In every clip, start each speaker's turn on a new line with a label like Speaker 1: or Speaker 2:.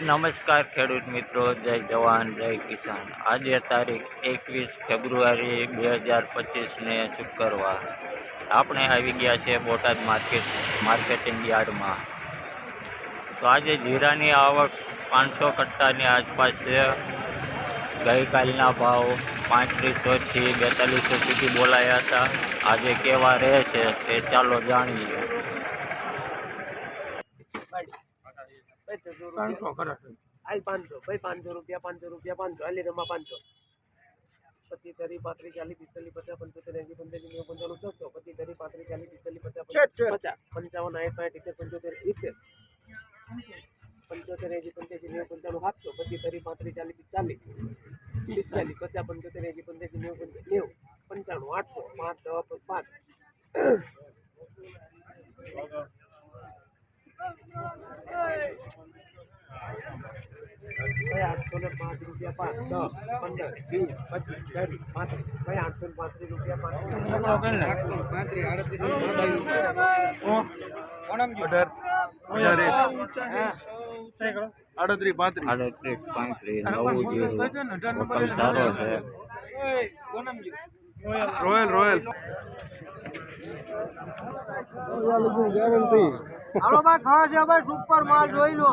Speaker 1: નમસ્કાર ખેડૂત મિત્રો, જય જવાન, જય કિસાન. આજે તારીખ એકવીસ ફેબ્રુઆરી બે હજાર પચીસને શુક્રવાર. આપણે આવી ગયા છે બોટાદ માર્કેટ, માર્કેટિંગ યાર્ડમાં. તો આજે જીરાની આવક પાંચસો કટ્ટાની આસપાસ છે. ગઈકાલના ભાવ પાંત્રીસોથી બેતાલીસો સુધી બોલાયા હતા. આજે કેવા રહે છે તે ચાલો જાણીએ.
Speaker 2: કરે છે
Speaker 3: આલ પાંચસો. ભાઈ પાંચસો રૂપિયા પાંચસો રૂપિયા પાંચસો. રમા પાંચસો. પચીસ તરી પાંત્રીસ ચાલીસ પિસ્તાલીસ પચાસ પંચોતેર એંસી પંચ્યાસી નેવું પંચાણું છસો. પચીસ તરી પાંત્રીસ ચાલીસ પિસ્તાલીસ પચાસ. પચાસ. પંચાવન સાઠ પાંઠ ઇત્તેર પંચોતેર ઇત્તેર પંચોતેર એંસી પંચ્યાસી નેવું પંચાણું સાતસો. પચીસ તરી પાંત્રીસ ચાલીસ પિસ્તાલીસ. પિસ્તાલીસ પચાસ પંચોતેર એંસી પંચ્યાસી નેવું પંચ- નેવું પંચાણું આઠસો. પાંચ પાંચ ભાઈ આઠસો ને પાંચ રૂપિયા પાંચ દસ પંદર વીસ પચીસ ચાલીસ પાંત્રીસ કઈ આઠસો ને પાંત્રીસ રૂપિયા પાંચ
Speaker 2: રોયલ રોયલ.
Speaker 3: હાલો ભાઈ ખાવા ભાઈ સુપર માલ જોઈ લો.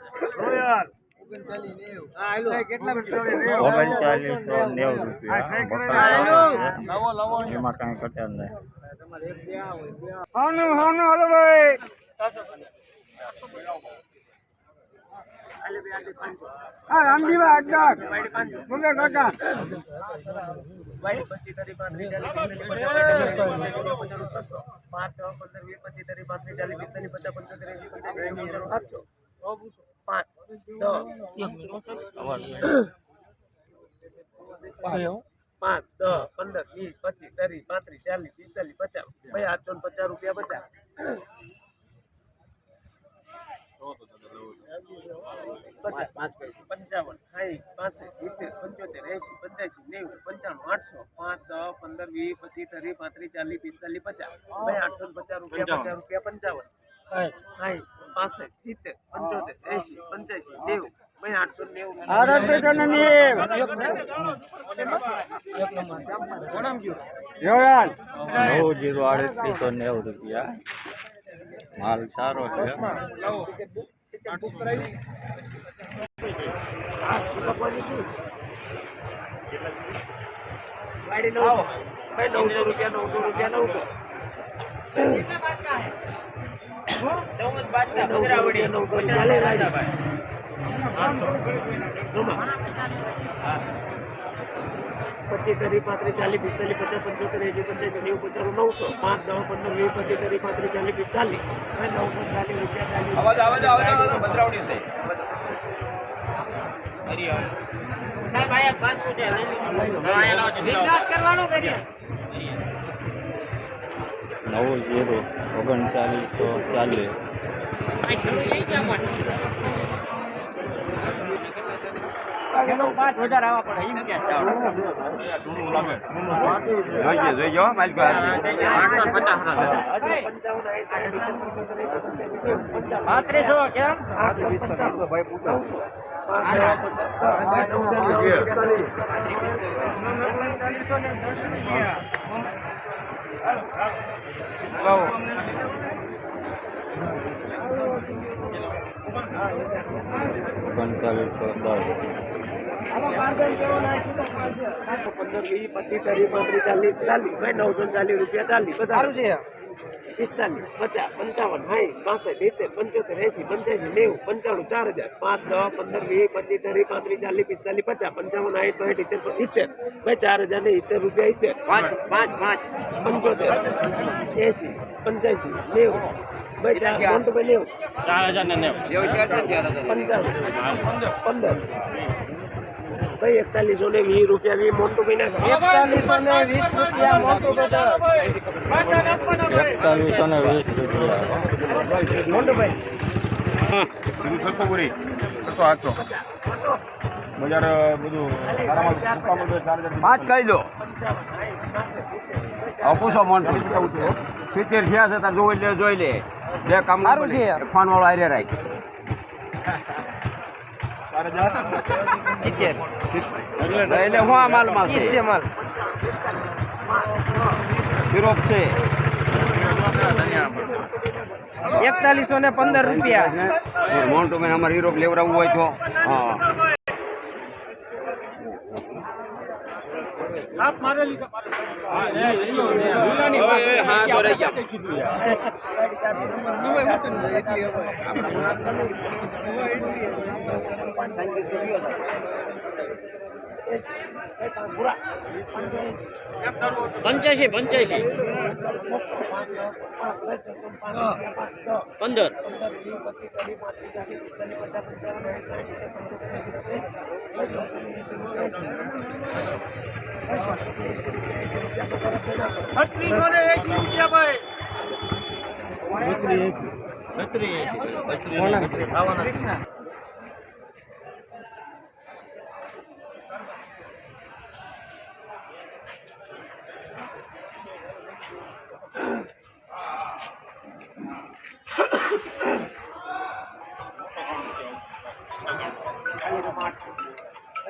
Speaker 1: ઓગણચાલીસો નેવું રૂપિયા એમાં કાંઈ ઘટે નહીં
Speaker 3: હાનું હાનું હાલો ભાઈ હા રામજીભાઈ અડ્ડા મુકે કાકા પાંચ દસ પંદર વીસ પચીસ ત્રીસ પાંત્રીસ ચાલીસ પિસ્તાલીસ પચાસ ભાઈ આઠસો ને પચાસ રૂપિયા પચાસ પંચાવન સાઠ પાસઠ સિત્તેર પંચોતેર એંસી પંચ્યાસી નેવું પંચાણું આઠસો પાંચ દસ પંદર વીસ પચીસ ત્રીસ પાંત્રીસ ચાલીસ પિસ્તાલીસ પચાસ ભાઈ આઠસો ને પચાસ રૂપિયા પચાસ રૂપિયા પંચાવન સાઠ પાસઠ સિત્તેર પંચોતેર એંસી પંચ્યાસી નેવું ભાઈ આઠસો ને નેવું
Speaker 1: નવું જીરું આડત્રીસો નેવું રૂપિયા માલ સારો છે
Speaker 3: ગાડી નવસો ભાઈ નવસો રૂપિયા નવસો રૂપિયા નવસો પચીસ ત્રીસ પાંત્રીસ ચાલીસ પિસ્તાલીસ પચાસ પંચોતેર એસી પચાસ નેવું પચાસ નવસો પાંચ દસ પંદર વીસ પચીસ ત્રીસ પાંત્રીસ ચાલીસ પિસ્તાલીસ. નવસો ચાલીસ રૂપિયા ચાલીસ. વિશ્વાસ કરવાનો કરીએ
Speaker 1: નવું ઝીરો ઓગણચાલીસો ચાલીસ
Speaker 2: જોઈએ જોઈએ માલિક
Speaker 3: પાંત્રીસો કેમ?
Speaker 1: પંચાલીસો દસ.
Speaker 3: પંદર વીસ પચીસ ત્રીસ પાંત્રીસ ચાલીસ ચાલીસ ભાઈ નવસો ચાલીસ રૂપિયા ચાલીસ સારું છે પિસ્તાલીસ પચાસ પંચાવન સાઠ બાસઠ સિત્તેર પંચોતેર એસી પંચ્યાસી નેવું પંચાણું ચાર હજાર. પાંચ દસ પંદર વીસ પચીસ ત્રીસ પાંત્રીસ ચાલીસ પિસ્તાલીસ પચાસ પંચાવન સાઠ પાંઠ સિત્તેર સિત્તેર. ભાઈ ચાર હજાર ને સિત્તેર રૂપિયા સિત્તેર. પાંચ પાંચ પાંચ. પંચોતેર એસી પંચ્યાસી નેવું. ભાઈ ચાર મોન્ટુભાઈ નેવું.
Speaker 4: ચાર હજાર ને નેવું.
Speaker 3: પંચાવન. પંદર. ભાઈ એકતાલીસો ને વીસ રૂપિયા બી મોટું ના એકતાલીસો ને વીસ રૂપિયા મોન્ટુભાઈ
Speaker 1: એકતાલીસો ને વીસ રૂપિયા.
Speaker 3: મોન્ટુભાઈ
Speaker 2: છસો પૂરી. છસો આઠસો. બજાર બધું પાંચ કહી દો. પૂછો મોન સિત્તેર થયા છે તાર જોઈ લે જોઈ લે. બે કામ સારું છે. ફોન વાળો આરે રાખ. એટલે હું આ માલમાં છે.
Speaker 3: માલ
Speaker 2: યુરોપ છે.
Speaker 3: એકતાલીસો ને પંદર રૂપિયા.
Speaker 2: મોન્ટો મેન અમારે યુરોપ લેવડાવવું હોય તો. હા. હા તો રહી ગયા
Speaker 4: પંચ્યાસી પંચ્યાસી. પંદર.
Speaker 3: છત્રીસો ને એસી રૂપિયા ભાઈ છત્રી છત્રી
Speaker 5: છત્રી ખાવાના
Speaker 3: Thank you.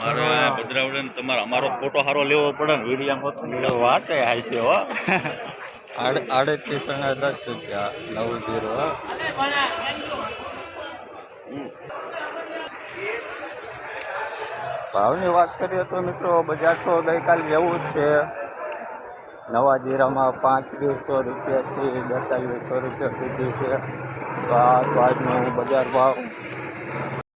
Speaker 6: મારે ભદ્રાવડે તમારે અમારો ફોટો સારો લેવો પડે ને વિડીયા
Speaker 1: વાત વાતે હાય છે હો. આડ આડત્રીસો ને દસ રૂપિયા નવ જીરો ભાવની વાત કરીએ તો મિત્રો બજાર તો ગઈકાલે જેવું જ છે. નવા જીરામાં પાંત્રીસો રૂપિયાથી બેતાલીસો રૂપિયા સુધી છે. તો આ આજનો બજાર ભાવ